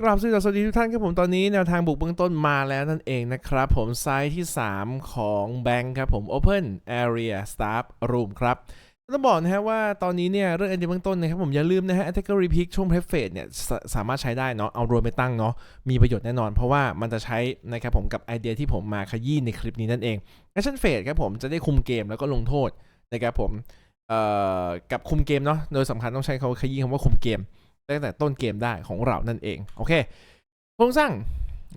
กราบสวัสดีทุกท่านครับผมตอนนี้แนวทางบุกเบื้องต้นมาแล้วนั่นเองนะครับ ผมไซต์ที่ 3 ของแบงค์ครับผม Open Area Staff Room ครับต้องบอกนะฮะว่าตอนนี้เนี่ยเรื่องไอเดียเบื้องต้นนะครับผมอย่าลืมนะฮะ Attacker Repeat ช่วง Prep Phase เนี่ยสาสามารถใช้ได้เนาะเอาโรยไปตั้งเนาะมีประโยชน์แน่นอน เพราะว่ามันจะใช้นะครับผมกับไอเดียที่ผมมาขยี้ในคลิปนี้นั่นเอง Action Phase ครับผมจะได้คุมเกมแล้วก็ลงโทษนะครับผมเอ่อกับคุมเกมเนาะโดยสำคัญต้องใช้คำว่าขยี้คำว่าคุมเกม ตั้งแต่ต้นเกมได้ของเรานั่นเอง โอเคโครงสร้าง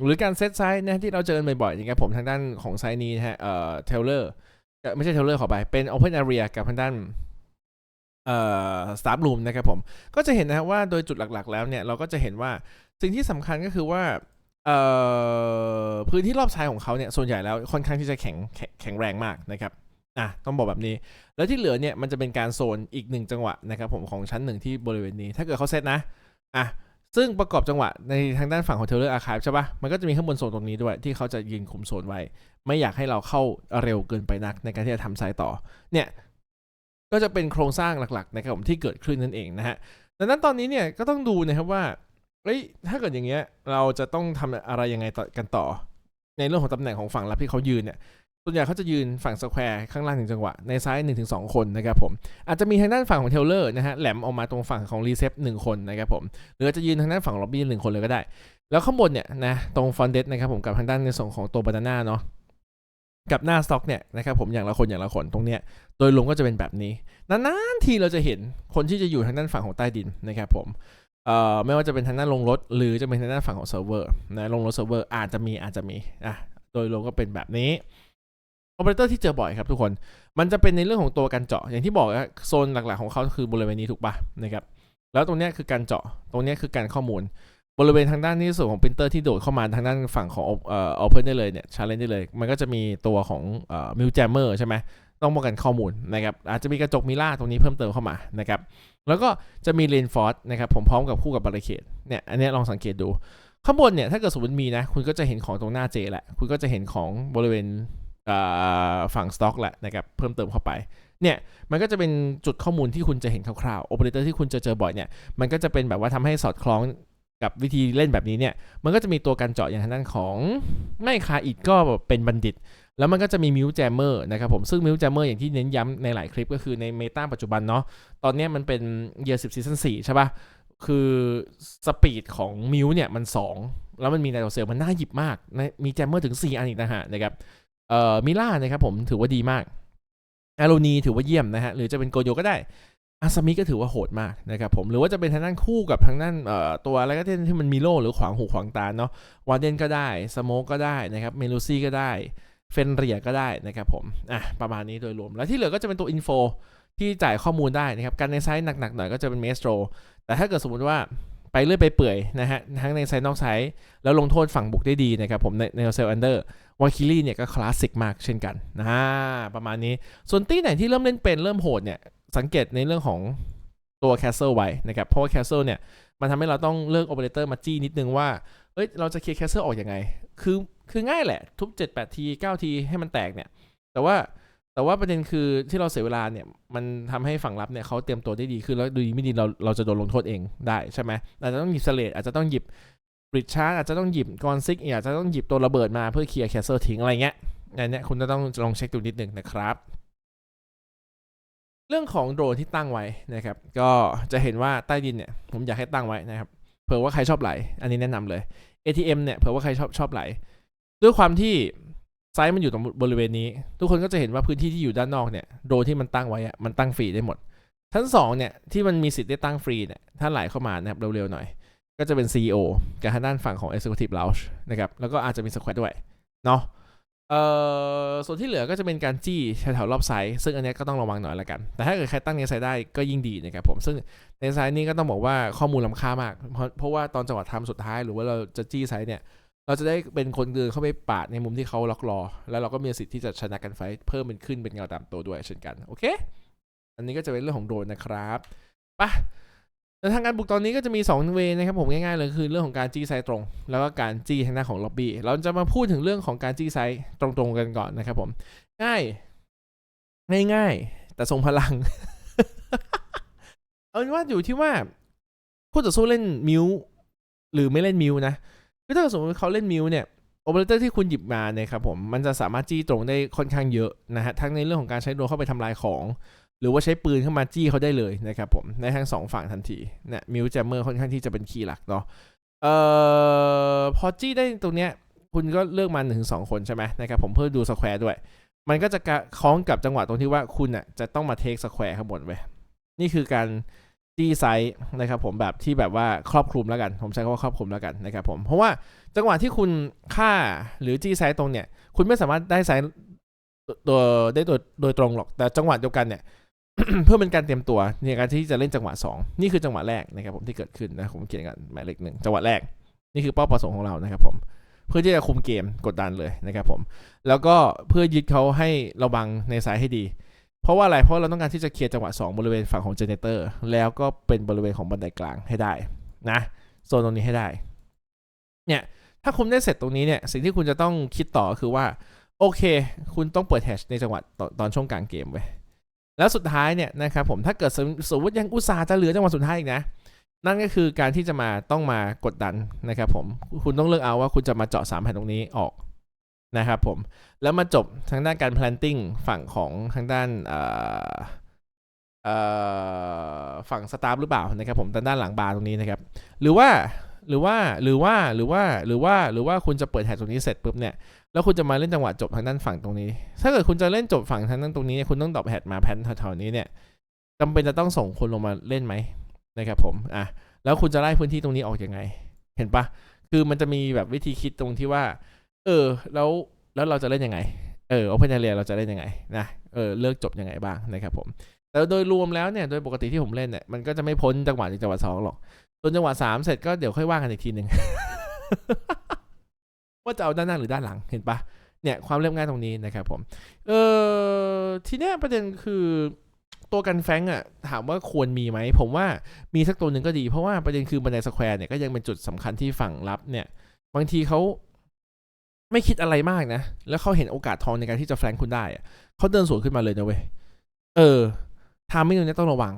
หรือการเซตไซส์นะที่เราเจอกันบ่อยๆนะครับผมทางด้านของไซส์นี้นะฮะเอ่อเทเลอร์ไม่ใช่เทเลอร์ขอไป เป็น Open Area กับทางด้านเอ่อ Staff Room นะครับผม ก็จะเห็นนะฮะว่าโดยจุดหลักๆ แล้วเนี่ย เราก็จะเห็นว่าสิ่งที่สำคัญก็คือว่าเอ่อพื้นที่รอบชายของเขาเนี่ย ส่วนใหญ่แล้วค่อนข้างที่จะแข็งแข็งแรงมากนะครับ อะต้องบอกแบบนี้ แล้วที่เหลือเนี่ยมันจะเป็นการโซนอีกหนึ่งจังหวะนะครับผมของชั้นหนึ่งที่บริเวณนี้ ถ้าเกิดเขาเซตนะอะซึ่งประกอบจังหวะในทางด้านฝั่งของเทเลอร์อาคาใช่ปะมันก็จะมีข้างบนโซนตรงนี้ด้วย ที่เขาจะยืนคุมโซนไว้ ไม่อยากให้เราเข้าเร็วเกินไปนักในการที่จะทำไซต์ต่อ เนี่ยก็จะเป็นโครงสร้างหลักๆนะครับผมที่เกิดขึ้นนั่นเองนะฮะดังนั้นตอนนี้เนี่ยก็ต้องดูนะครับว่าเอ้ยถ้าเกิดอย่างเงี้ยเราจะต้องทำอะไรยังไงต่อกันต่อ ในเรื่องของตำแหน่งของฝั่งรับที่เขายืนเนี่ย ส่วนใหญ่เขาจะยืนฝั่งสแควร์ข้างล่างหนึ่งจังหวะ ในซ้าย1นถึงสคนนะครับผมอาจจะมีทางด้านฝั่งของเทเลอร์นะฮะแหลมออกมาตรงฝั่งของรีเซปหนึ่งคนนะครับผมหรือจะยืนทางด้านฝั่งล็อบบี้หนึ่งคนเลยก็ได้ แล้วข้างบนเนี่ยนะตรงฟอนเดสนะครับผมกับทางด้านในส่วนของตัวบานาน่าเนาะกับหน้าสต็อกเนี่ยนะครับผมอย่างละคนอย่างละคนตรงเนี้ยโดยรวมก็จะเป็นแบบนี้นานๆทีเราจะเห็นคนที่จะอยู่ทางด้านฝั่งของใต้ดินนะครับผมเอ่อไม่ว่าจะเป็นทางด้านลงรถ หรือจะเป็นทางด้านฝั่งของเซิร์ฟเวอร์นะลงรถเซิร์ฟเวอร์อาจจะมีอาจจะมีอะโดยรวมก็เป็นแบบนี้ โอเปอเรเตอร์ที่เจอบ่อยครับทุกคน มันจะเป็นในเรื่องของตัวการเจาะ อย่างที่บอกว่าโซนหลักๆของเขาคือบริเวณนี้ถูกปะนะครับ แล้วตรงเนี้ยคือการเจาะ ตรงเนี้ยคือการข้อมูล บริเวณทางด้านนี้ส่วนของปรินเตอร์ที่โดดเข้ามาทางด้านฝั่งของเอ่อ open ได้เลยเนี่ย challenge ได้เลย มันก็จะมีตัวของเอ่อ mill jammer ใช่ไหมต้องป้องกันข้อมูลนะครับ อาจจะมีกระจกมิล่าตรงนี้เพิ่มเติมเข้ามานะครับ แล้วก็จะมี reinforce นะครับผมพร้อมกับคู่กับบาริเคดเนี่ย อันนี้ลองสังเกตดู ข้างบนเนี่ยถ้าเกิดสมมติมีนะ คุณก็จะเห็นของตรงหน้าเจแหละ คุณก็จะเห็นของบริเวณ ฝั่งสต็อกแหละนะครับเพิ่มเติมเข้าไปเนี่ยมันก็จะเป็นจุดข้อมูลที่คุณจะเห็นคร่าวๆโอเปอเรเตอร์ที่คุณจะเจอบ่อยเนี่ยมันก็จะเป็นแบบว่าทำให้สอดคล้องกับวิธีเล่นแบบนี้เนี่ยมันก็จะมีตัวการเจาะอย่างทางด้านของไม่คาอิดก็เป็นบัณฑิต แล้วมันก็จะมีมิวแจมเมอร์นะครับผมซึ่งมิวแจมเมอร์อย่างที่เน้นย้ำในหลายคลิปก็คือในเมตาปัจจุบันเนาะตอนนี้มันเป็นเยียร์สิบซีซั่นสี่ใช่ปะคือสปีดของมิวเนี่ยมัน 2 แล้วมันมีไนโตรเซลมันน่าหยิบมากนะมีแจมเมอร์ถึง 4 อันอีกนะฮะนะครับ เอ่อมิล่านะครับผมถือว่าดีมากอารูนีถือว่าเยี่ยมนะฮะหรือจะเป็นโกโยก็ได้อาซามิก็ถือว่าโหดมากนะครับผมหรือว่าจะเป็นทางด้านคู่กับทางด้านเอ่อตัวอะไรก็ได้ที่มันมีโล่หรือขวางหูขวางตาเนาะวาเดนก็ได้สโมกก็ได้นะครับเมลูซี่ก็ได้เฟนเรียก็ได้นะครับผมอะประมาณนี้โดยรวม แล้วที่เหลือก็จะเป็นตัวอินโฟที่จ่ายข้อมูลได้นะครับการในไซส์หนักๆหน่อยก็จะเป็นเมสโตรแต่ถ้าเกิดสมมติว่าไปเรื่อยไปเปื่อยนะฮะทั้งในไซส์นอกไซส์แล้วลงโทษฝั่งบุกได้ดีนะครับผมในในเซลอันเดอร์ วาคิลี่เนี่ยก็คลาสสิกมากเช่นกันนะประมาณนี้ ส่วนตี้ไหนที่เริ่มเล่นเป็นเริ่มโหดเนี่ยสังเกตในเรื่องของตัวแคสเซิลไว้นะครับเพราะว่าแคสเซิลเนี่ยมันทำให้เราต้องเลือกโอเปอเรเตอร์มาจี้นิดนึงว่า เอ้ยเราจะเคลียร์แคสเซิลออกอยังไง คือคือง่ายแหละ ทุบ 7 8 ที 9 ทีให้มันแตกเนี่ย แต่ว่าแต่ว่าประเด็นคือที่เราเสียเวลาเนี่ย มันทำให้ฝั่งรับเนี่ยเขาเตรียมตัวได้ดีขึ้นแล้วดูดีไม่ดีเราเราจะโดนลงโทษเองได้ใช่ไหมอาจจะต้องหยิบสเลดอาจจะต้องหยิบ ริชาร์อาจจะต้องหยิบกอนซิกอาจจะต้องหยิบตัวระเบิดมาเพื่อเคลียร์แคสเซิลทิ้งอะไรเงี้ยอันนี้คุณจะต้องลองเช็คดูนิดหนึ่งนะครับ เรื่องของโดรนที่ตั้งไว้นะครับ ก็จะเห็นว่าใต้ดินเนี่ย ผมอยากให้ตั้งไว้นะครับเผื่อว่าใครชอบไหล อันนี้แนะนำเลย ATM เนี่ยเผื่อว่าใครชอบชอบไหล ด้วยความที่ไซส์มันอยู่ตรงบริเวณนี้ ทุกคนก็จะเห็นว่าพื้นที่ที่อยู่ด้านนอกเนี่ยโดรนที่มันตั้งไว้มันตั้งฟรีได้หมด ชั้นสองเนี่ยที่มันมีสิทธิ์ได้ตั้งฟรีเนี่ยถ้าไหลเข้ามานะครับเร็วๆหน่อย ก็จะเป็น CEO กับทางด้านฝั่งของ Executive Lounge นะครับ แล้วก็อาจจะมีสควอตด้วย เนาะเอ่อส่วนที่เหลือก็จะเป็นการจี้แถวๆรอบไซส์ซึ่งอันนี้ก็ต้องระวังหน่อยละกัน แต่ถ้าเกิดใครตั้งในไซส์ได้ก็ยิ่งดีนะครับผม ซึ่งในไซส์นี้ก็ต้องบอกว่าข้อมูลล้ำค่ามาก เพราะเพราะว่าตอนจังหวะทำสุดท้ายหรือว่าเราจะจี้ไซส์เนี่ย เราจะได้เป็นคนเดินเข้าไปปาดในมุมที่เขาล็อกรอ แล้วเราก็มีสิทธิ์ที่จะชนะกันไฟเพิ่มเป็นขึ้นเป็นเงาตามตัวด้วยเช่นกัน โอเค อันนี้ก็จะเป็นเรื่องของโดรนนะครับ ไปะแต่ทางการบุกตอนนี้ก็จะมี 2 เวนะครับผมง่ายๆเลยคือเรื่องของการจี้ไซต์ตรง แล้วก็การจี้ทางหน้าของล็อบบี้เราจะมาพูดถึงเรื่องของการจี้ไซต์ตรงๆกันก่อนนะครับผม ง่าย ง่ายๆ แต่ทรงพลัง เอาเป็นว่าอยู่ที่ว่าคู่ต่อสู้เล่นมิวหรือไม่เล่นมิวนะคือถ้าสมมติเขาเล่นมิวเนี่ยโอเปอเรเตอร์ที่คุณหยิบมาเนี่ยครับผมมันจะสามารถจี้ตรงได้ค่อนข้างเยอะนะฮะทั้งในเรื่องของการใช้โดรนเข้าไปทำลายของ หรือว่าใช้ปืนเข้ามาจี้เขาได้เลยนะครับผมในทั้งสองฝั่งทันทีเนี่ยมิวแจมเมอร์ค่อนข้างที่จะเป็นคีย์หลักเนาะเอ่อพอจี้ได้ตรงเนี้ยคุณก็เลือกมาหนึ่งถึงสองคนใช่ไหมนะครับผมเพื่อดูสแควร์ด้วย มันก็จะกะคล้องกับจังหวะตรงที่ว่าคุณอะจะต้องมาเทคสแควร์ข้างบนไว้ยนี่คือการจี้ไซส์นะครับผมแบบที่แบบว่าครอบคลุมแล้วกัน ผมใช้คำว่าครอบคลุมแล้วกันนะครับผมเพราะว่าจังหวะที่คุณฆ่าหรือจี้ไซส์ตรงเนี่ย คุณไม่สามารถได้ไซส์ตัวได้โดยโดยตรงหรอก แต่จังหวะเดียวกันเนี่ย เพื่อเป็นการเตรียมตัวในการที่จะเล่นจังหวะ 2 นี่คือจังหวะแรกนะครับผมที่เกิดขึ้นนะผมเขียนกันหมายเลขหนึ่งจังหวะแรก นี่คือเป้าประสงค์ของเรานะครับผมเพื่อที่จะคุมเกมกดดันเลยนะครับผม แล้วก็เพื่อยึดเขาให้ระวังในสายให้ดี เพราะว่าอะไรเพราะเราต้องการที่จะเคลียร์จังหวะ 2 บริเวณฝั่งของเจเนเตอร์แล้วก็เป็นบริเวณของบันไดกลางให้ได้นะโซนตรงนี้ให้ได้เนี่ยถ้าคุณได้เสร็จตรงนี้เนี่ยสิ่งที่คุณจะต้องคิดต่อคือว่าโอเค คุณต้องเปิดแฮชในจังหวะตอนตอนช่วงกลางเกมไว้ แล้วสุดท้ายเนี่ยนะครับผมถ้าเกิดสมสมติยังอุตส่าห์จะเหลือจังหวะสุดท้ายอีกนะนั่นก็คือการที่จะมาต้องมากดดันนะครับผมคุณต้องเลือกเอาว่าคุณจะมาเจาะสามแผ่นตรงนี้ออกนะครับผมแล้วมาจบทางด้านการ planting ฝั่งของทางด้านฝั่งสตาฟหรือเปล่านะครับผมทางด้านหลังบาร์ตรงนี้นะครับ หรือว่าหรือว่าหรือว่าหรือว่าหรือว่าหรือว่าคุณจะเปิดแฮชตรงนี้เสร็จปุ๊บเนี่ย แล้วคุณจะมาเล่นจังหวะจบทางด้านฝั่งตรงนี้ ถ้าเกิดคุณจะเล่นจบฝั่งทางด้านตรงนี้เนี่ยคุณต้องดรอปแฮชมาแพนแถวๆนี้เนี่ยจำเป็นจะต้องส่งคนลงมาเล่นไหมนะครับผมอะแล้วคุณจะไล่พื้นที่ตรงนี้ออกยังไง เห็นปะคือมันจะมีแบบวิธีคิดตรงที่ว่า เออ แล้วแล้วเราจะเล่นยังไงเออ Open Area เราจะเล่นยังไงนะเออเลือกจบยังไงบ้างนะครับผมแต่โดยรวมแล้วเนี่ยโดยปกติที่ผมเล่นเนี่ยมันก็จะไม่พ้นจังหวะในจังหวะสองหรอกส่วนจังหวะสามเสร็จก็เดี๋ยวค่อยว่ากันอีกทีหนึ่ง ว่าจะเอาด้านหน้าหรือด้านหลังเห็นปะเนี่ยความเรียบง่ายตรงนี้นะครับผมเออทีเนี้ยประเด็นคือตัวกันแฟงอะถามว่าควรมีไหม ผมว่ามีสักตัวหนึ่งก็ดี เพราะว่าประเด็นคือบันไดสแควร์เนี่ยก็ยังเป็นจุดสำคัญที่ฝั่งรับเนี่ย บางทีเขาไม่คิดอะไรมากนะ แล้วเขาเห็นโอกาสทองในการที่จะแฟงคุณได้อะเขาเดินสวนขึ้นมาเลยนะเว้ยเออทามมิ่งตรงนี้ต้องระวัง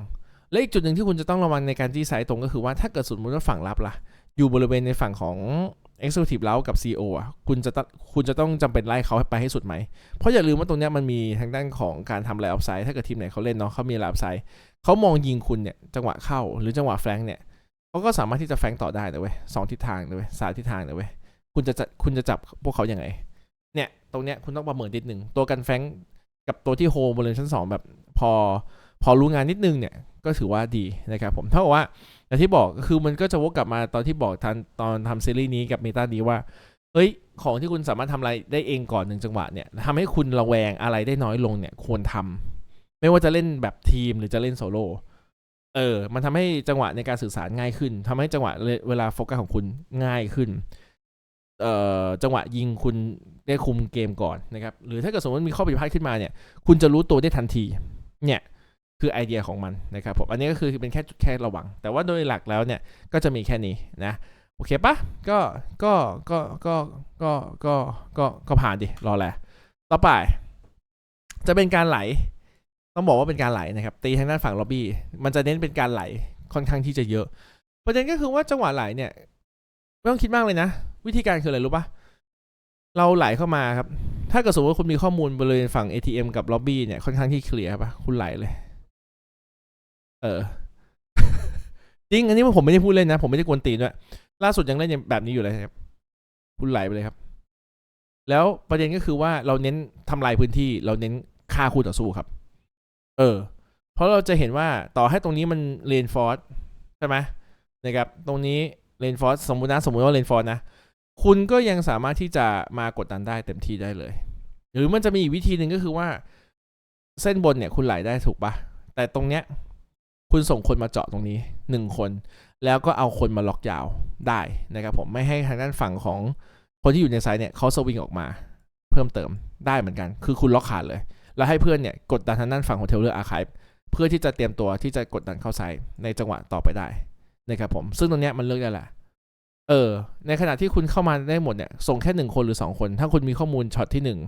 และอีกจุดหนึ่งที่คุณจะต้องระวังในการจี้ไซต์ตรงก็คือว่าถ้าเกิดสมมติว่าฝั่งรับล่ะ อยู่บริเวณในฝั่งของ Executive แล้วกับ CEO อะคุณจะคุณจะต้องจำเป็นไล่เขาไปให้สุดไหม เพราะอย่าลืมว่าตรงเนี้ยมันมีทางด้านของการทำไลน์ออฟไซด์ถ้าเกิดทีมไหนเขาเล่นเนาะเขามีไลน์ออฟไซด์เขามองยิงคุณเนี่ยจังหวะเข้าหรือจังหวะแฟงเนี่ยเขาก็สามารถที่จะแฟงต่อได้นะเว้ยสองทิศทางนะเว้ยสามทิศทางนะเว้ยคุณจะจะคุณจะจับพวกเขาอย่างไง เนี่ย ตรงเนี้ยคุณต้องประเมินนิดนึงตัวกันแฟงกับตัวที่โฮบริเวณชั้นสองแบบพอพอรู้งานนิดนึงเนี่ยก็ถือว่าดีนะครับผมเท่ากับว่า อย่ที่บอกคือมันก็จะวกกลับมาตอนที่บอกทันตอนทำซีรีส์นี้กับเมตานี้ว่า เอ้ย ของที่คุณสามารถทำอะไรได้เองก่อนหนึ่งจังหวะเนี่ยทำให้คุณระแวงอะไรได้น้อยลงเนี่ยควรทำไม่ว่าจะเล่นแบบทีมหรือจะเล่นโซโล่เออ มันทำให้จังหวะในการสื่อสารง่ายขึ้นทำให้จังหวะเวลาโฟกัสของคุณง่ายขึ้น เอ่อ จังหวะยิงคุณได้คุมเกมก่อนนะครับ หรือถ้าเกิดสมมติมีข้อผิดพลาดขึ้นมาเนี่ย คุณจะรู้ตัวได้ทันที เนี่ย คือไอเดียของมันนะครับผมอันนี้ก็คือเป็นแค่จุดแค่ระวัง แต่ว่าโดยหลักแล้วเนี่ยก็จะมีแค่นี้นะโอเคปะก็ก็ก็ก็ก็ก็ก็ก็ผ่านดิรอแหละต่อไป จะเป็นการไหล ต้องบอกว่าเป็นการไหลนะครับ ตีทางด้านฝั่งล็อบบี้มันจะเน้นเป็นการไหลค่อนข้างที่จะเยอะ ประเด็นก็คือว่าจังหวะไหลเนี่ยไม่ต้องคิดมากเลยนะ วิธีการคืออะไรรู้ปะเราไหลเข้ามาครับ ถ้าเกิดสมมติว่าคุณมีข้อมูลบริเวณฝั่ง ATM กับล็อบบี้เนี่ยค่อนข้างที่เคลียร์ปะคุณไหลเลย เออ จริง อันนี้ผมไม่ได้พูดเล่นนะ ผมไม่ได้กวนตีนด้วย ล่าสุดยังเล่นแบบนี้อยู่เลยครับ คุณไหลไปเลยครับ แล้วประเด็นก็คือว่าเราเน้นทำลายพื้นที่ เราเน้นฆ่าคู่ต่อสู้ครับ เออ เพราะเราจะเห็นว่าต่อให้ตรงนี้มันเลนฟอร์สใช่ไหมนะครับ ตรงนี้เลนฟอร์สสมมุตินะ สมมุติว่าเลนฟอร์สนะ คุณก็ยังสามารถที่จะมากดดันได้เต็มที่ได้เลย หรือมันจะมีอีกวิธีหนึ่งก็คือว่า เส้นบนเนี่ยคุณไหลได้ถูกปะแต่ตรงเนี้ย คุณส่งคนมาเจาะตรงนี้หนึ่งคน แล้วก็เอาคนมาล็อกยาวได้นะครับผมไม่ให้ทางด้านฝั่งของคนที่อยู่ในไซต์เนี่ยเขาสวิงออกมา เพิ่มเติมได้เหมือนกัน คือคุณล็อกขาดเลย แล้วให้เพื่อนเนี่ยกดดันทางด้านฝั่งของเทเลอร์อาร์คายเพื่อที่จะเตรียมตัวที่จะกดดันเข้าไซต์ในจังหวะต่อไปได้นะครับผมซึ่งตรงเนี้ยมันเลือกได้แหละเออ ในขณะที่คุณเข้ามาได้หมดเนี่ย ส่งแค่หนึ่งคนหรือสองคน ถ้าคุณมีข้อมูลช็อตที่หนึ่ง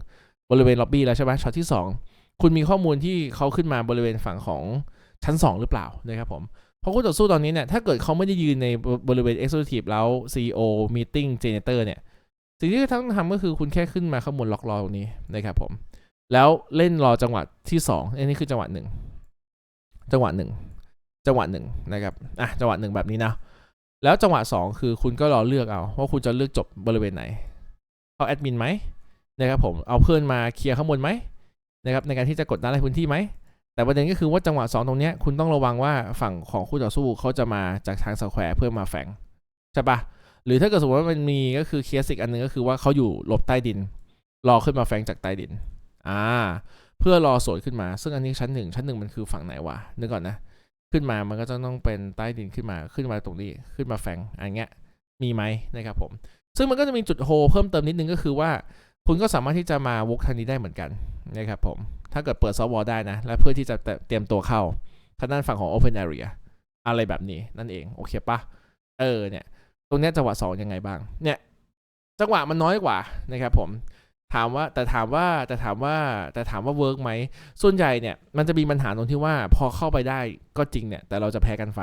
บริเวณล็อบบี้แล้วใช่ไหมช็อตที่สองคุณมีข้อมูลที่เขาขึ้นมาบริเวณฝั่งของ ชั้น 2 หรือเปล่านะครับผมเพราะคู่ต่อสู้ตอนนี้เนี่ยถ้าเกิดเขาไม่ได้ยืนในบริเวณ Executive แล้ว CEO Meeting Janitor เนี่ยสิ่งที่ต้องทำก็คือคุณแค่ขึ้นมาข้างบนล็อกรอตรงนี้นะครับผมแล้วเล่นรอจังหวะที่สองอันนี้คือจังหวะหนึ่งจังหวะหนึ่งจังหวะหนึ่งนะครับอะจังหวะหนึ่งแบบนี้นะแล้วจังหวะสองคือคุณก็รอเลือกเอาว่าคุณจะเลือกจบบริเวณไหนเอาแอดมินไหมนะครับผมเอาเพื่อนมาเคลียร์ข้างบนไหมนะครับในการที่จะกดดันในพื้นที่ไหม แต่ประเด็นก็คือว่าจังหวะสองตรงนี้คุณต้องระวังว่าฝั่งของคู่ต่อสู้เขาจะมาจากทางสแควร์เพื่อมาแฝงใช่ปะหรือถ้าเกิดสมมติว่ามันมีก็คือเคสอีกอันหนึงก็คือว่าเขาอยู่หลบใต้ดิน รอขึ้นมาแฝงจากใต้ดินอ่าเพื่อรอสวนขึ้นมา ซึ่งอันนี้ชั้นหนึ่งชั้นหนึ่งมันคือฝั่งไหนวะนึกก่อนนะ ขึ้นมามันก็จะต้องเป็นใต้ดินขึ้นมาขึ้นมาตรงนี้ขึ้นมาแฝงอันเงี้ยมีไหมนะครับผม ซึ่งมันก็จะมีจุดโฮเพิ่มเติมนิดนึงก็คือว่า คุณก็สามารถที่จะมาวกทางนี้ได้เหมือนกันนะครับผม ถ้าเกิดเปิดซอฟต์วอลได้นะ และเพื่อที่จะเตรียมตัวเข้าทางด้านฝั่งของ Open Area อะไรแบบนี้นั่นเอง โอเคปะเออเนี่ย ตรงนี้จังหวะสองยังไงบ้าง เนี่ย จังหวะมันน้อยกว่านะครับผม ถามว่าแต่ถามว่าแต่ถามว่าแต่ถามว่าเวิร์กไหม ส่วนใหญ่เนี่ยมันจะมีปัญหาตรงที่ว่าพอเข้าไปได้ก็จริงเนี่ย แต่เราจะแพ้กันไฟ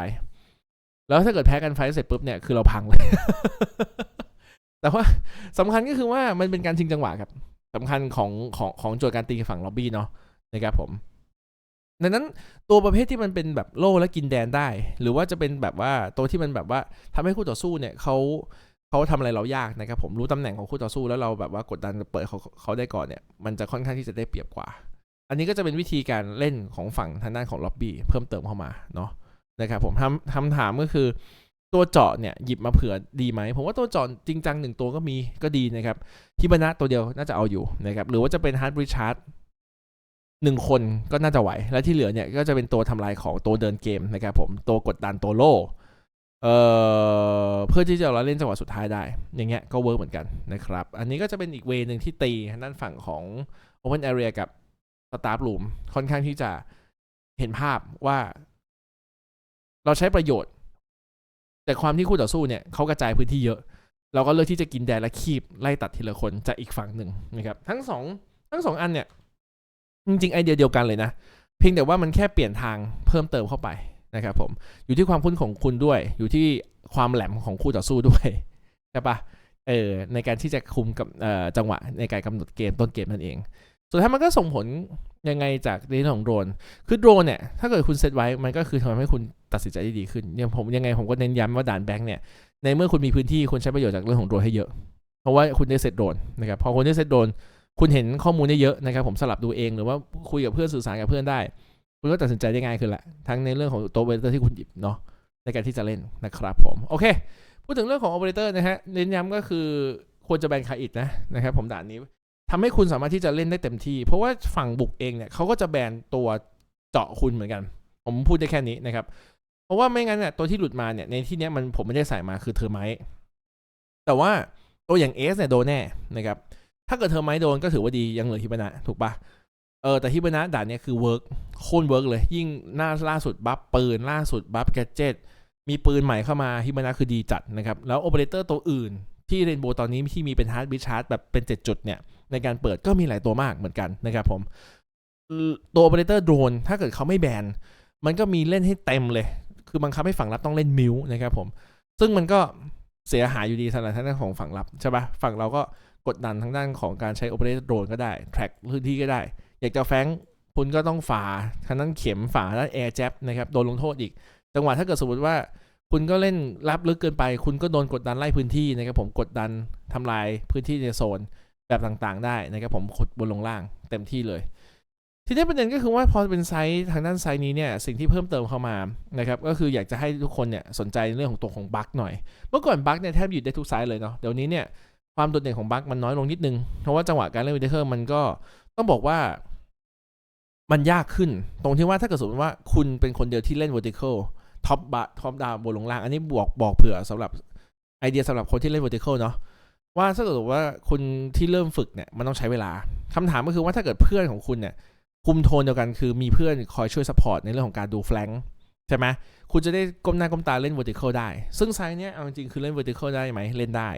แล้วถ้าเกิดแพ้กันไฟเสร็จปุ๊บเนี่ยคือเราพังเลย แต่ว่าสำคัญก็คือว่ามันเป็นการชิงจังหวะครับสำคัญของของของโจทย์การตีฝั่งล็อบบี้เนาะนะครับผมดังนั้นตัวประเภทที่มันเป็นแบบโล่และกินแดนได้ หรือว่าจะเป็นแบบว่าตัวที่มันแบบว่าทำให้คู่ต่อสู้เนี่ยเขาเขาทำอะไรเรายากนะครับผมรู้ตำแหน่งของคู่ต่อสู้แล้วเราแบบว่ากดดันเปิดเขาเขาได้ก่อนเนี่ยมันจะค่อนข้างที่จะได้เปรียบกว่า อันนี้ก็จะเป็นวิธีการเล่นของฝั่งทางด้านของล็อบบี้เพิ่มเติมเข้ามาเนาะนะครับผมทำทำถามก็คือ ตัวเจาะเนี่ยหยิบมาเผื่อดีไหมผมว่าตัวเจาะจริงจังหนึ่งตัวก็มีก็ดีนะครับฮิบานะตัวเดียวน่าจะเอาอยู่นะครับหรือว่าจะเป็นฮาร์ดบริชาร์ดหนึ่งคนก็น่าจะไหว และที่เหลือเนี่ยก็จะเป็นตัวทำลายของตัวเดินเกมนะครับผมตัวกดดันตัวโล่เอ่อเพื่อที่จะเราเล่นจังหวะสุดท้ายได้ อย่างเงี้ยก็เวิร์กเหมือนกันนะครับ อันนี้ก็จะเป็นอีกเวนึงที่ตีด้านฝั่งของ Open Area กับ Staff Room ค่อนข้างที่จะเห็นภาพว่า เราใช้ประโยชน์ แต่ความที่คู่ต่อสู้เนี่ยเขากระจายพื้นที่เยอะ เราก็เลือกที่จะกินแดนและคีบไล่ตัดทีละคนจากอีกฝั่งหนึ่งนะครับทั้งสองทั้งสองอันเนี่ย จริงๆไอเดียเดียวกันเลยนะ เพียงแต่ว่ามันแค่เปลี่ยนทางเพิ่มเติมเข้าไปนะครับผมอยู่ที่ความคุ้นของคุณด้วย อยู่ที่ความแหลมของคู่ต่อสู้ด้วยใช่ปะเออในการที่จะคุมกับจังหวะในการกำหนดเกมต้นเกมนั่นเองสุดท้ายมันก็ส่งผลยังไงจากเรื่องของโดรน คือโดรนเนี่ย ถ้าเกิดคุณเซตไว้ มันก็คือทำให้คุณ ตัดสินใจได้ดีขึ้นเนี่ยผมยังไงผมก็เน้นย้ำว่าด่านแบงค์เนี่ยในเมื่อคุณมีพื้นที่คุณใช้ประโยชน์จากเรื่องของโดรนให้เยอะ เพราะว่าคุณได้เซตโดรนนะครับพอคุณได้เซตโดรนคุณเห็นข้อมูลได้เยอะนะครับผมสลับดูเองหรือว่าคุยกับเพื่อนสื่อสารกับเพื่อนได้ คุณก็ตัดสินใจได้ง่ายขึ้นแหละทั้งในเรื่องของตัวเวเตอร์ที่คุณหยิบเนาะในการที่จะเล่นนะครับผมโอเค พูดถึงเรื่องของ o อ e r a t o r นะฮะเน้นย้ำก็คือควรจะแบนคาอิดนะนะครับผมด่านนี้ทำให้คุณสามารถที่จะเล่นได้เต็มที่ เพราะว่าฝั่งบุกเองเนี่ยเขาก็จะแบนตัวเจาะคุณเหมือนกัน ผมพูดได้แค่นี้นะครับ เพราะว่าไม่งั้นเนี่ยตัวที่หลุดมาเนี่ยในที่เนี้ยมันผมไม่ได้ใส่มาคือเทอร์ไมต์แต่ว่าตัวอย่างเอสเนี่ยโดนแน่นะครับถ้าเกิดเทอร์ไมต์โดนก็ถือว่าดียังเหลือฮิบานะถูกปะเออแต่ฮิบานะด่านเนี้ยคือเวิร์กโค่นเวิร์กเลย ยิ่งหน้าล่าสุดบัฟปืนล่าสุดบัฟแกจเจตมีปืนใหม่เข้ามาฮิบานะคือดีจัดนะครับแล้วโอเปอเรเตอร์ตัวอื่นที่เรนโบว์ตอนนี้ที่มีเป็นฮาร์ดบิชาร์ดแบบเป็นเจ็ดจุดเนี่ย ในการเปิดก็มีหลายตัวมากเหมือนกันนะครับผมตัวโอเปอเรเตอร์โดรนถ้าเกิดเขาไม่แบน มันก็มีเล่นให้เต็มเลย คือบังคับให้ฝั่งรับต้องเล่นมิวนะครับผม ซึ่งมันก็เสียหายอยู่ดีสำหรับทางด้านของฝั่งรับใช่ปะฝั่งเราก็กดดันทางด้านของการใช้โอเปอเรเตอร์โดนก็ได้แทร็กพื้นที่ก็ได้ อยากจะแฟงคุณก็ต้องฝ่าทางด้านเข็มฝ่าด้านแอร์แจ็บนะครับโดนลงโทษอีก จังหวะถ้าเกิดสมมติว่าคุณก็เล่นรับลึกเกินไป คุณก็โดนกดดันไล่พื้นที่นะครับผมกดดันทำลายพื้นที่ในโซนแบบต่างๆ ได้นะครับผมขุดบนลงล่างเต็มที่เลย ทีนี้ประเด็นก็คือว่าพอเป็นไซส์ทางด้านไซส์นี้เนี่ยสิ่งที่เพิ่มเติมเข้ามานะครับก็คืออยากจะให้ทุกคนเนี่ยสนใจเรื่องของตัวของบั๊กหน่อย เมื่อก่อนบั๊กเนี่ยแทบอยู่ได้ทุกไซส์เลยเนาะเดี๋ยวนี้เนี่ยความโดดเด่นของบั๊กมันน้อยลงนิดนึง เพราะว่าจังหวะการเล่นวิดีเทอร์มันก็ต้องบอกว่ามันยากขึ้น ตรงที่ว่าถ้าเกิดสมมติว่าคุณเป็นคนเดียวที่เล่น vertical ท็อปบะท็อปดาวบนลงล่าง อันนี้บอกบอกเผื่อสำหรับไอเดียสำหรับคนที่เล่น vertical เนาะว่าถ้าเกิดว่าคุณที่เริ่มฝึกเนี่ยมันต้องใช้เวลาคำถามก็คือว่าถ้าเกิดเพื่อนของคุณเนี่ย คุมโทนเดียวกันคือมีเพื่อนคอยช่วยซัพพอร์ตในเรื่องของการดูแฟลงใช่ไหมคุณจะได้ก้มหน้าก้มตาเล่น vertical ได้ ซึ่งไซส์เนี้ยเอาจริงๆคือเล่น vertical ได้ไหมเล่นได้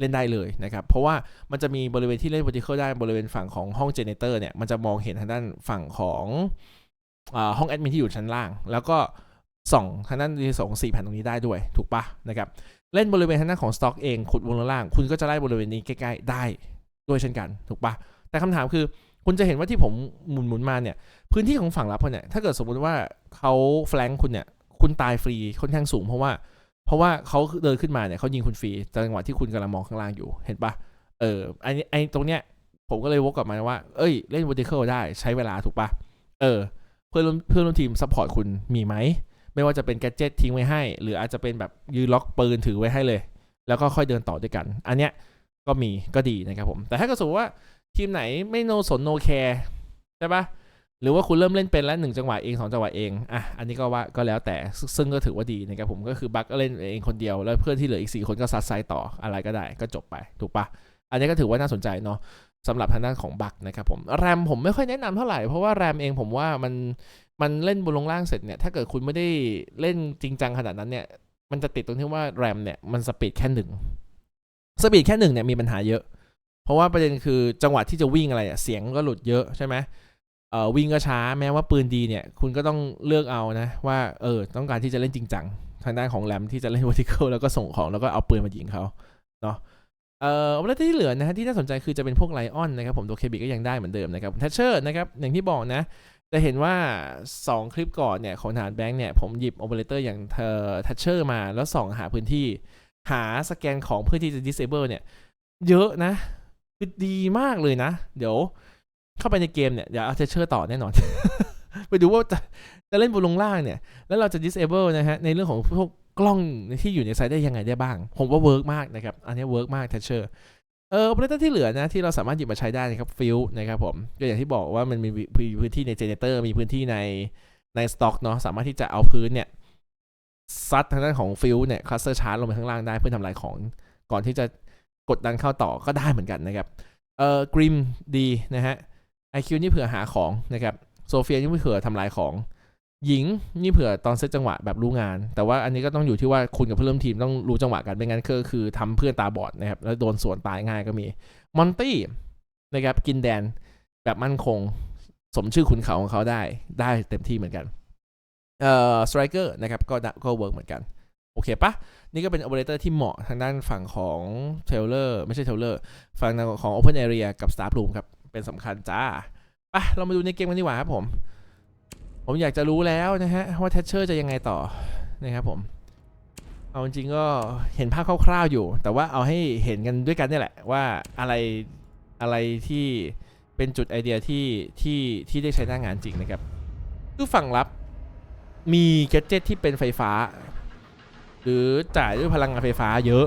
เล่นได้เลยนะครับ เพราะว่ามันจะมีบริเวณที่เล่น vertical ได้บริเวณฝั่งของห้อง janitor เนี่ยมันจะมองเห็นทางด้านฝั่งของอห้องแอดมินที่อยู่ชั้นล่าง แล้วก็ส่องทางด้านที่สองสี่แผ่นตรงนี้ได้ด้วยถูกปะนะครับเล่นบริเวณทางด้านของสต็อกเองขุดวงล่าง คุณก็จะไล่บริเวณนี้ใกล้ๆได้ด้วยเช่นกันถูกปะแต่คำถามคือ คุณจะเห็นว่าที่ผมหมุนๆมาเนี่ย พื้นที่ของฝั่งรับเขาเนี่ย ถ้าเกิดสมมติว่าเขาแฟลงคุณเนี่ย คุณตายฟรีค่อนข้างสูง เพราะว่า เพราะว่าเขาเดินขึ้นมาเนี่ยเขายิงคุณฟรีจังหวะที่คุณกำลังมองข้างล่างอยู่ เห็นปะเออไอ้ไอ้ตรงเนี้ย ผมก็เลยวกกลับมาว่า เอ้ย เล่น vertical ได้ใช้เวลาถูกปะเออ เพื่อนเพื่อนร่วมทีมซัพพอร์ตคุณมีไหม ไม่ว่าจะเป็นแกจิตทิ้งไว้ให้ หรืออาจจะเป็นแบบยืนล็อกปืนถือไว้ให้เลย แล้วก็ค่อยเดินต่อด้วยกัน อันเนี้ยก็มีก็ดีนะครับผม แต่ถ้าเกิดสมมติว่า ทีมไหนไม่โนสนโนแคร์ใช่ปะหรือว่าคุณเริ่มเล่นเป็นแล้วหนึ่งจังหวะเองสองจังหวะเองอะอันนี้ก็ว่าก็แล้วแต่ซึ่งก็ถือว่าดีนะครับผมก็คือบัคก็เล่นเองคนเดียวแล้วเพื่อนที่เหลืออีกสี่คนก็ซัดไซด์ต่ออะไรก็ได้ก็จบไปถูกปะอันนี้ก็ถือว่าน่าสนใจเนาะสำหรับทางด้านของบัคนะครับผมแรมผมไม่ค่อยแนะนำเท่าไหร่เพราะว่าแรมเองผมว่ามันมันเล่นบนลงล่างเสร็จเนี่ยถ้าเกิดคุณไม่ได้เล่นจริงจังขนาดนั้นเนี่ยมันจะติดตรงที่ว่าแรมเนี่ยมันสปีดแค่หนึ่งสปีดแค่หนึ่งเนี่ยมีปัญหาเยอะ เพราะว่าประเด็นคือจังหวะที่จะวิ่งอะไรอะเสียงก็หลุดเยอะใช่ไหมเออวิ่งก็ช้าแม้ว่าปืนดีเนี่ย คุณก็ต้องเลือกเอานะ ว่าเออต้องการที่จะเล่นจริงจังทางด้านของแรมที่จะเล่น vertical แล้วก็ส่งของแล้วก็เอาปืนมายิงเขาเนาะเอ่อแล้วที่เหลือนะฮะที่น่าสนใจคือจะเป็นพวกไลออนนะครับผมตัวเคบิก็ยังได้เหมือนเดิมนะครับแทชเชอร์นะครับอย่างที่บอกนะ จะเห็นว่า 2 คลิปก่อนเนี่ยของฐานแบงค์เนี่ย ผมหยิบโอเปอเรเตอร์อย่างเธอทัชเชอร์มาแล้วส่องหาพื้นที่ หาสแกนของเพื่อที่จะ disable เนี่ย เยอะนะ คือดีมากเลยนะ เดี๋ยวเข้าไปในเกมเนี่ย เดี๋ยวเอาทัชเชอร์ต่อแน่นอน ไปดูว่าจะจะเล่นบนลงล่างเนี่ย แล้วเราจะ disable นะฮะ ในเรื่องของพวกกล้องที่อยู่ในไซต์ได้ยังไงได้บ้าง ผมว่าเวิร์กมากนะครับ อันนี้เวิร์กมากเทชเชอร์เออโอเปอเรเตอร์ที่เหลือนะ ที่เราสามารถหยิบมาใช้ได้นะครับฟิลนะครับผมก็อย่างที่บอกว่ามันมีพื้นที่ในเจเนเตอร์มีพื้นที่ในในสต็อกเนาะสามารถที่จะเอาพื้นเนี่ยซัดทางด้านของฟิลเนี่ยคลัสเตอร์ชาร์จลงไปข้างล่างได้เพื่อทำลายของก่อนที่จะ กดดันเข้าต่อก็ได้เหมือนกันนะครับเออกริมดีนะฮะไอคิวนี่เผื่อหาของนะครับโซเฟียนี่เผื่อทำลายของ หญิงนี่เผื่อตอนเซตจังหวะแบบรู้งาน แต่ว่าอันนี้ก็ต้องอยู่ที่ว่าคุณกับเพื่อนร่วมทีมต้องรู้จังหวะกันไม่งั้นก็คือทำเพื่อนตาบอดนะครับแล้วโดนสวนตายง่ายก็มีมอนตี้นะครับกินแดนแบบมั่นคงสมชื่อคุณเขาของเขาได้ได้เต็มที่เหมือนกันเอ่อสไตรเกอร์นะครับก็ได้ก็เวิร์กเหมือนกัน โอเคปะนี่ก็เป็นโอเปอเรเตอร์ที่เหมาะทางด้านฝั่งของเทเลอร์ไม่ใช่เทเลอร์ฝั่งของ Open Area กับ Star Room ครับ เป็นสำคัญจ้าไปเรามาดูในเกมกันดีกว่าครับผม ผมอยากจะรู้แล้วนะฮะ ว่า t ทชเชอร์จะยังไงต่อนะครับผม เอาจริงก็เห็นภาพคร่าวๆอยู่ แต่ว่าเอาให้เห็นกันด้วยกันนี่แหละ ว่าอะไรอะไรที่เป็นจุดไอเดียที่ที่ที่ได้ใช้หน้างานจริงนะครับคือฝั่งรับมีแกดเจิตที่เป็นไฟฟ้า หรือจ่ายด้วยพลังงานไฟฟ้าเยอะ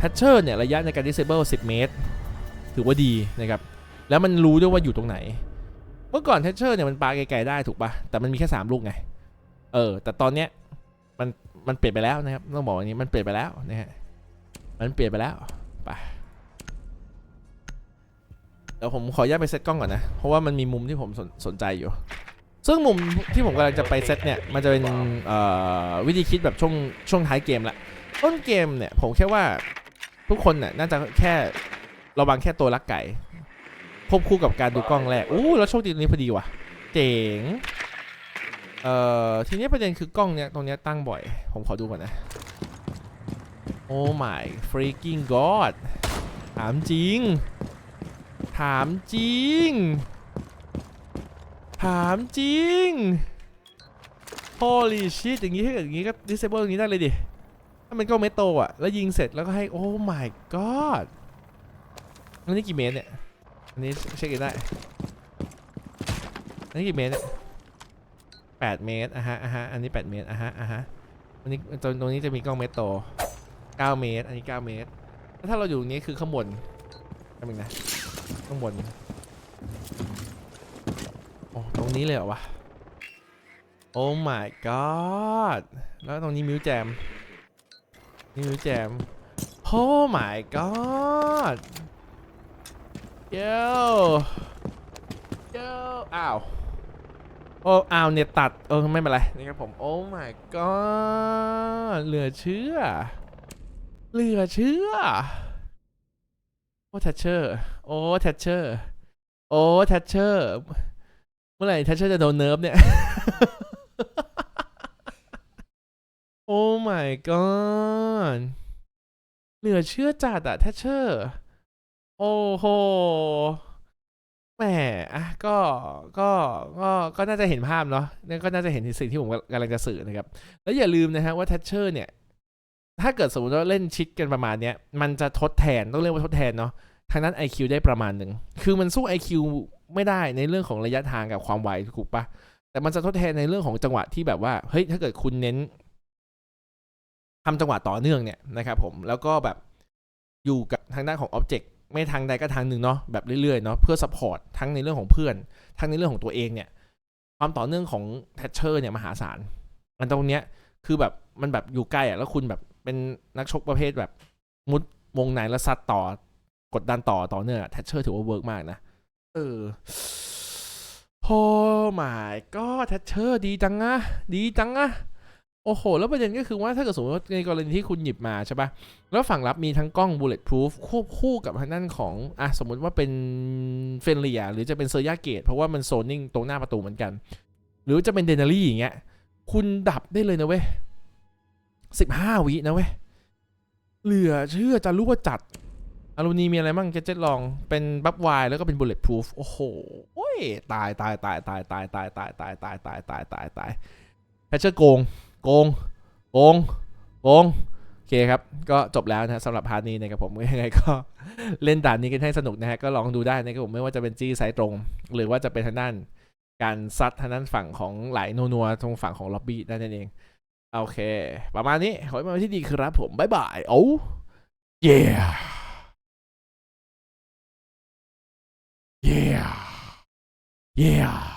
t ทชเชอร์เนี่ยระยะในการ disable 10 เมตร ถือว่าดีนะครับ แล้วมันรู้ด้วยว่าอยู่ตรงไหน เมื่อก่อนเทชเชอร์เนี่ยมันปาไกลๆได้ถูกปะแต่มันมีแค่ 3 ลูกไง เออ แต่ตอนเนี้ยมันมันเปลี่ยนไปแล้วนะครับต้องบอกอย่างนี้มันเปลี่ยนไปแล้วนะฮะมันเปลี่ยนไปแล้วไปเดี๋ยวผมขออนุญาตไปเซตกล้องก่อนนะ เพราะว่ามันมีมุมที่ผมสนสนใจอยู่ ซึ่งมุมที่ผมกำลังจะไปเซตเนี่ย มันจะเป็นวิธีคิดแบบช่วงช่วงท้ายเกมละ ต้นเกมเนี่ย ผมแค่ว่าทุกคนเนี่ยน่าจะแค่ระวังแค่ตัวลักไก่ควบคู่กับการดูกล้องแรกอู้แล้วโชคดีตรงนี้พอดีว่ะ เจ๋ง เอ่อ ทีนี้ประเด็นคือกล้องเนี้ยตรงเนี้ยตั้งบ่อย ผมขอดูก่อนนะ โอ้ my freaking god ถามจริง ถามจริง ถามจริง holy shit อย่างงี้ถ้าเกิดอย่างงี้ก็ disable อย่างงี้ได้เลยดิถ้ามันก็เมตโตอะ แล้วยิงเสร็จแล้วก็ให้ โอ้ my god อันนี้กี่เมตรเนี่ย อันนี้เช็คกันได้ อันนี้กี่เมตรเนี่ยแปดเมตรอะฮะอะฮะ อันนี้แปดเมตรอะฮะอะฮะอันนี้ตรงตรงนี้จะมีกล้องเมตรโตเก้าเมตร อันนี้เก้าเมตร แล้วถ้าเราอยู่ตรงนี้คือข้างบนทำยังไงข้างบน ตรงนี้เลยเหรอวะ โอ้ my god แล้วตรงนี้มิวแจม นี่มิวแจม โอ้ my god เย้เย้อ้าว โอ้อ้าวเน็ตตัด เออ ไม่เป็นไร นี่ครับผม โอ้ my god เหลือเชื่อ เหลือเชื่อ โอ้ทัชเชอร์ โอ้ทัชเชอร์ โอ้ทัชเชอร์ มื่อไหร่ทัชเชอร์จะโดนเนิร์ฟเนี่ย โอ้ my god เหลือเชื่อจัดอะแทชเชอร์ โอ้โหแหมอะก็ก็ก็ก็น่าจะเห็นภาพเนาะนั่นก็น่าจะเห็นสิ่งที่ผมกำลังจะสื่อนะครับ แล้วอย่าลืมนะฮะว่าแทชเชอร์เนี่ย ถ้าเกิดสมมติว่าเล่นชิดกันประมาณเนี้ย มันจะทดแทนต้องเรียกว่าทดแทนเนาะทางนั้น IQ ได้ประมาณหนึ่ง คือมันสู้ IQ ไม่ได้ในเรื่องของระยะทางกับความไวถูกปะแต่มันจะทดแทนในเรื่องของจังหวะที่แบบว่าเฮ้ยถ้าเกิดคุณเน้นทำจังหวะต่อเนื่องเนี่ยนะครับผมแล้วก็แบบอยู่กับทางด้านของ Object ไม่ทางใดก็ทางหนึ่งเนาะแบบเรื่อยๆเนาะเพื่อ support ทั้งในเรื่องของเพื่อน ทั้งในเรื่องของตัวเองเนี่ย ความต่อเนื่องของ Thatcher เนี่ยมหาศาลอันตรงเนี้ยคือแบบมันแบบอยู่ใกล้อะแล้วคุณแบบเป็นนักชกประเภทแบบมุดวงในแล้วซัดต่อกดดันต่อต่อเนื่องแทชเชอร์ถือว่าเวิร์กมากนะ เออโอ้หมายก็แทชเชอร์ดีจังอะดีจังอะโอ้โห แล้วประเด็นก็คือว่าถ้าเกิดสมมติว่าในกรณีที่คุณหยิบมาใช่ปะแล้วฝั่งรับมีทั้งกล้อง bulletproof ควบคู่กับทางด้านของ อะ สมมุติว่าเป็นเฟนเลียหรือจะเป็นเซอร์ยาเกต เพราะว่ามันโซนนิ่งตรงหน้าประตูเหมือนกัน หรือจะเป็นเดนารี่อย่างเงี้ย คุณดับได้เลยนะเว้ยสิบห้าวินะเว้ย เหลือเชื่อจะรู้ว่าจัด อลูนีมีอะไรบ้างเกจเจ็ตลองเป็นบัฟไวแล้วก็เป็นบุลเลตพูฟโอ้โหโอ้ยตายตายตายตายตายตายตายตายตายตายตายตายตายแพชเชอร์โกงโกงโกงโกงโอเคครับ ก็จบแล้วนะสำหรับพาร์ทนี้นะครับผมยังไงก็เล่นด่านนี้กันให้สนุกนะฮะก็ลองดูได้นะครับผมไม่ว่าจะเป็นจี้ไซตรง หรือว่าจะเป็นทางด้านการซัดทางด้านฝั่งของไหลนัวๆตรงฝั่งของล็อบบี้นั่นเองโอเค ประมาณนี้ขอให้เป็นวันที่ดีครับผมบ๊ายบายโอ้ yeah yeah. Yeah